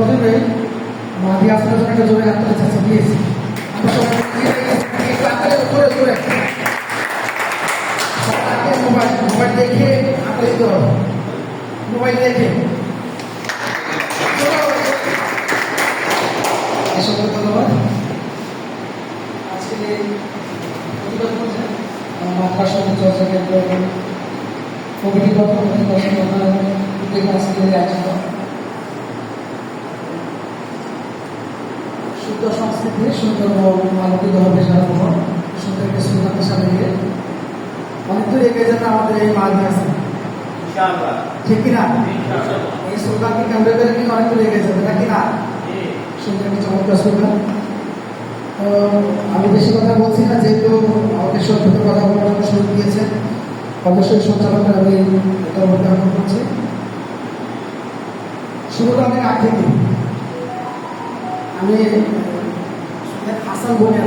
সবাই একটু আগে জোরে জোরে সবাই মোবাইল মোবাইল দেখে আপনি মোবাইল দেখে। এসব ধন্যবাদ। আজকে প্রতিবাদ মাদ্রাসা চর্চা কেন্দ্র কমিটি উদ্যোগে আজকে আয়োজিত শুদ্ধ সুন্দর আলোকিত হবে সারা ভ্রমণ সুন্দর সামনে গিয়ে অনেক দূর এগিয়ে যাবে আমাদের এই ইনশাআল্লাহ। ঠিক কিনা? এই স্লোগানকে কেন্দ্র করে কিন্তু অনেক দূর এগিয়ে যাবে নাকি না জি। সুন্দর চমৎকার স্লোগান তো আমি বেশি কথা বলছি না যেহেতু আমাকে সত্যি কথা বলার জন্য সুযোগ দিয়েছেন। অবশ্যই সঞ্চালকের আমি পরবর্তী আহ্বান করছি শুরুটা অনেক আগ থেকে। আমি হাসান বলে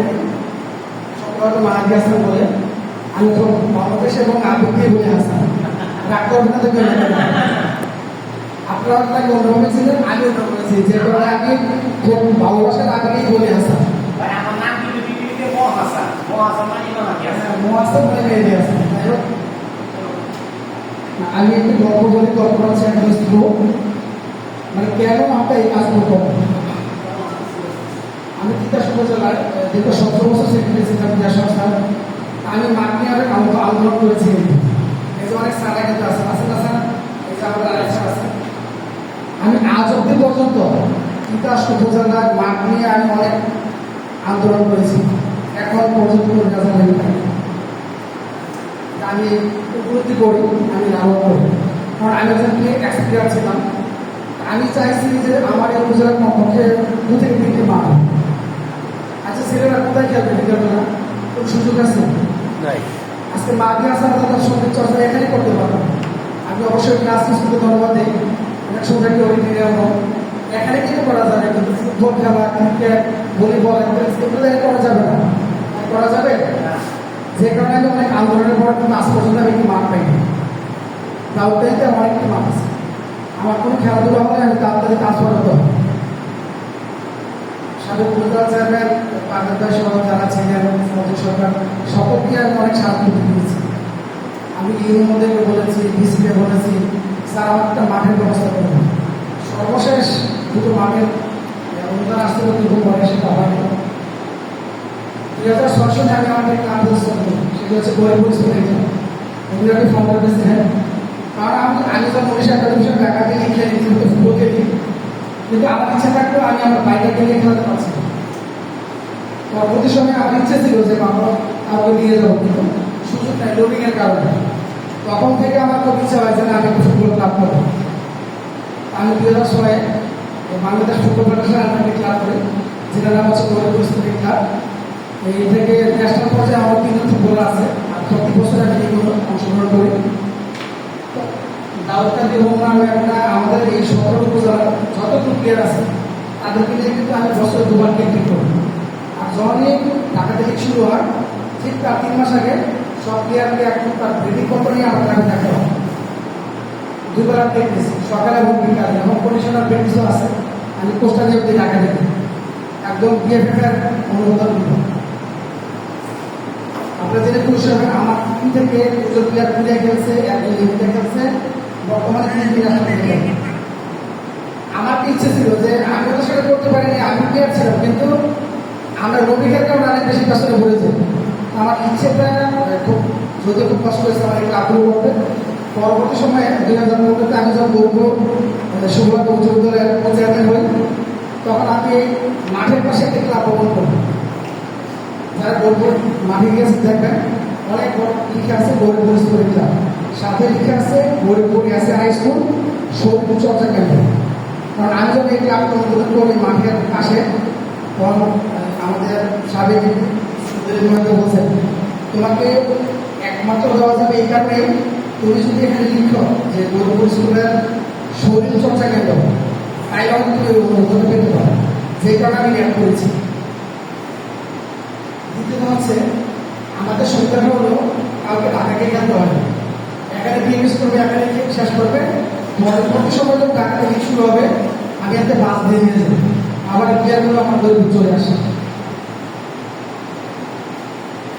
সবাই মাহাদি হাসান বলে আমি তো বাংলাদেশ এবং আবেগকে বলে হাসান। রাগ করবেন তো কেউ? আপনারা তাকে অন্যভাবে ছিলেন আমি অন্যভাবে ছিলেন যে কারণে আমি খুব ভালোবাসার আগেই বলে হাসান। মানে যাই হোক, আমি একটু গল্প বলি গল্প আছে একটা মানে কেন আমরা এই কাজ করব? আমি তিতাস উপজেলায় আহ, দীর্ঘ সতেরো বছর সেক্রেটারি ক্রীড়া সংস্থার আমি মাঠে অনেক আন্দোলন আন্দোলন করেছি। এই যে অনেক স্যাররা কিন্তু আছে আছে না স্যার? এই যে আমাদের স্যার আছে। আমি আজ অব্দি পর্যন্ত তিতাস উপজেলার মাঠ নিয়ে আমি অনেক আন্দোলন করেছি। এখন পর্যন্ত কোনো রেজাল্ট হয়নি আমি উপলব্ধি করি আমি লাভবান করি। কারণ আমি একজন প্লে এক্সপিরিয়েন্স ছিলাম। আমি চাইছি যে আমার এই উপজেলার পক্ষে দু থেকে তিনটে মাঠ আচ্ছা ছেলেরা কোথায় খেলবে বিকেলবে না কোন সুযোগ আছে? আজকে মাঝে আসার কথা চর্চা এখানেই করতে পারব। আমি অবশ্যই ক্লাস স্কুলকে ধন্যবাদ অনেক একটি অডিটোরিয়াম এখানে কিন্তু করা যাবে কিন্তু ফুটবল খেলা ক্রিকেট ভলিবল এগুলো করা যাবে না। করা যাবে? যে কারণে আমি অনেক আন্দোলনের পর কিন্তু আজ পর্যন্ত আমি একটি মাঠ পাইনি। দাউদাইতে আমার একটি মাঠ আছে। আমার কোনো খেলাধুলা হলে আমি তাড়াতাড়ি কাজ করাতে হবে সাবেক উপজেলা চেয়ারম্যান পাগল ভাই সহ যারা সরকার, সকলকে আমি অনেক দিয়েছি। আমি ইউর মধ্যে বলেছি বলেছি মাঠের ব্যবস্থা সর্বশেষ দুটো মাঠের আসতে দুটো পরে, সেটা হয়নি। দুই হাজার ছয় আমি আমাদের কাজ প্রস্তাব করি সেটা হচ্ছে গোয়েল পরিস্থিতি আমি তো মনীষা একাডেমি সঙ্গে একাডেমি খেলি কিন্তু ফুটবল খেলি কিন্তু আমার ইচ্ছা থাকলেও আমি আমার বাইরে গেলে খেলাতে পারছি না। পরবর্তী সময় আমার ইচ্ছে ছিল যে বাবা আমাকে নিয়ে যাব, কিন্তু সুযোগ নাই লোডিং এর কারণে। তখন থেকে আমার খুব ইচ্ছা হয় যে আমি একটা ফুটবল ক্লাব করব। আমি দুই হাজার ছয়ে বাংলাদেশ ফুটবল ফেডারেশন আন্ডারে ক্লাব করি যেটার নাম হচ্ছে গৌরব পরিস্থিতি ক্লাব এই থেকে ন্যাশনাল পর্যায়ে আমার তিনজন ফুটবলার আছে, আর প্রতি বছর আমি এগুলো অংশগ্রহণ করি। দাউদকান্দি হোমনা একটা প্লেয়ার আছে। তাদেরকে নিয়ে কিন্তু আমি বছরে দুবার ক্রিকেট করি আর যখনই ঢাকা থেকে শুরু হয়, ঠিক তার তিন মাস আগে সব প্লেয়ারকে একদম তার ব্রিডিং পত্র নিয়ে আমাদের আমি থাকতে হয় দুবার প্র্যাকটিস সকালে এবং বিকালে। এবং কন্ডিশনার প্র্যাকটিসও আছে। আমি দিয়ে অব্দি ঢাকা থেকে একদম বিএফএফ এর অনুমোদন আপনারা জেনে খুশি হবেন, আমার থেকে দুজন প্লেয়ার প্লেয়ার খেলছে, একজন খেলছে, বর্তমানে তিন আমার কি ইচ্ছে ছিল যে আমি তো সেটা করতে পারিনি, আমি প্লেয়ার ছিলাম, কিন্তু আমরা রবিকের কারণে অনেক বেশি কষ্টে পড়েছি আমার ইচ্ছেটা খুব যদি খুব কষ্ট হয়েছে, আমার একটু আগ্রহ করতে পরবর্তী সময়ে দুই হাজার নব্বইতে আমি যখন বলব শুভলাভ উচ্চ বিদ্যালয়ের চেয়ারম্যান হই, তখন আমি মাঠের পাশে একটি ক্লাব ভবন করি যারা বলব মাঠে গিয়েছে দেখবেন, অনেক লিখে আছে গরিবপুর স্কুল ক্লাব। সাথে লিখে আছে গরিবপুর আছে হাই স্কুল সৌরপুর চর্চা কেন্দ্র। কারণ আমি যখন অনুমোদন করি মাঠের পাশে, তখন আমাদের সাবেক সুন্দরীমকে বলছেন তোমাকে একমাত্র দেওয়া যাবে এই কারণে তুমি যদি এখানে লিখো যে গরিবপুর স্কুলের শরীর চর্চা কেন্দ্র তাই আমি তুমি অনুমোদন পেতে পারো। যে কারণে আমি ল্যাব করেছি। দ্বিতীয়ত হচ্ছে, আমাদের সুবিধাটা হলো কাউকে ঢাকাকে খেলতে হয়। এখানে বিএমএস করবে এখানে শেষ করবে। একটা বাস দিয়ে নিয়ে আবার প্লেয়ারগুলো আমার দৈর্ঘ্য চলে আসে।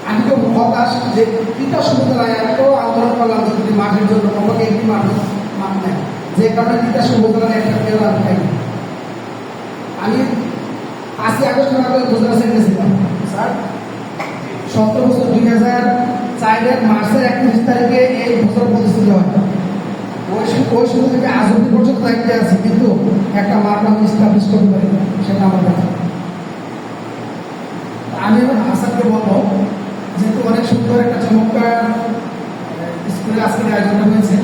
আমি তো হতাশ যে তিনটা সমুদ্রায় একটি একটা প্লেয়ার আমি পাঁচই আগস্ট আগে গুজরাট সেন্টারে ছিলাম স্যার সতেরো বছর দুই হাজার চারের মার্চের একত্রিশ তারিখে এই বছর প্রতিষ্ঠিত হয়। পর্যন্ত দায়িত্বে আছি, কিন্তু একটা মাঠ আমি সেটা আমার ব্যাপার আমি এবার বলব, যেহেতু অনেক সুন্দর একটা চমৎকার স্কুলে আজকের আয়োজনটা হয়েছে,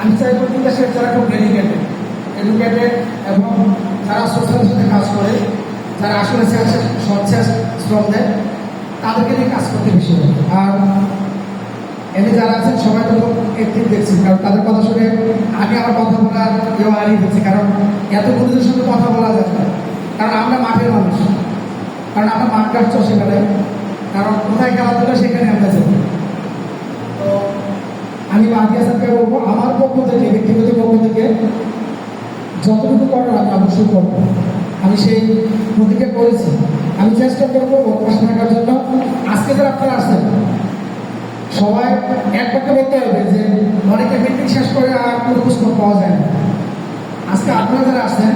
আমি চাই প্রত্যেকটা সে যারা খুব ডেডিকেটেড এডুকেটেড এবং যারা কাজ করে, যারা আসলে স্বেচ্ছা শ্রম দেয় নিয়ে কাজ করতে বেশি আর এনে যারা আছেন সবাই তো একদিন দেখছি কারণ তাদের কথা শুনে আমি আমার কথা বলার কেউ হারিয়ে ফেলছি কারণ এত বন্ধুদের সঙ্গে কথা বলা যাবে না। কারণ আমরা মাঠের মানুষ। কারণ আমরা মাঠ কাটছ সেখানে। কারণ কোথায় খেলাধুলা সেখানে আমরা যাব তো আমি মাহি হাসানকে বলব, আমার পক্ষ থেকে, ব্যক্তিগত পক্ষ থেকে যতটুকু করার আমি অবশ্যই করব। আমি সেই প্রতিজ্ঞা করেছি। আমি চেষ্টা করব পাশে থাকার জন্য। আজকে যারা আপনারা আসছেন সবাই এক পক্ষে বলতে হবে যে অনেকে মিটিং শেষ করে আর কোনো খোঁজ পাওয়া যায় না। আজকে আপনারা যারা আসছেন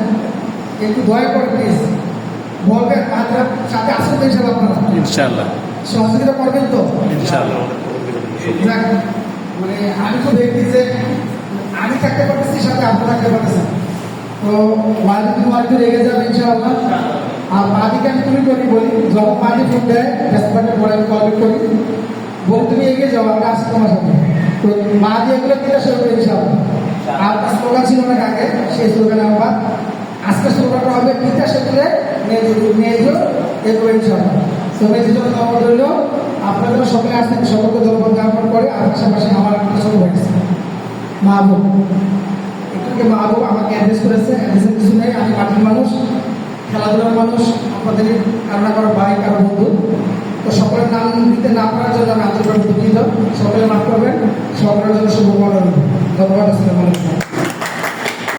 একটু দয়া করে প্লিজ বলবেন আপনারা সাথে আসেন তো হিসাবে আপনারা। ইনশাল্লাহ সহযোগিতা করবেন তো? ইনশাল্লাহ মানে আমি তো দেখি যে আমি থাকতে পারতেছি সাথে আপনি থাকতে পারতেছেন। তো ওয়ালিদ ওয়ালিদ রেগে যাবে ইনশাআল্লাহ। আর মাদিকে আমি তুমি করি বলি যখন মাদি ফোন দেয় রেসপন্ডে পরে কল করি। বলি, তুমি এগিয়ে যাও, আমি আসছি তোমার সাথে। তো মাদি এগুলো দিলে শুরু করে ইনশাআল্লাহ আর তার স্লোগান ছিল অনেক আগে, সেই স্লোগানে আমার আজকে স্লোগানটা হবে পিতা সেতুলে মেয়ে মেয়ে এগুলো ইনশাআল্লাহ তো মেয়েদের জন্য খবর রইল আপনাদের সকলে আসছেন সকলকে ধন্যবাদ জ্ঞাপন করে আর পাশাপাশি আমার একটা ছোট ভাই আছে। মাহবুব একটু মাহবুব আমাকে অ্যাড্রেস করেছে অ্যাড্রেসের কিছু নেই, আমি মাটির মানুষ, খেলাধুলার মানুষ, আপনাদের কান্না করা ভাই, কারও বন্ধু। সকলের নাম দিতে না পারার জন্য আমি আন্তরিকভাবে দুঃখিত। সকলে মাফ করবেন। সকলের জন্য শুভকামনা। ধন্যবাদ, আসসালামু আলাইকুম।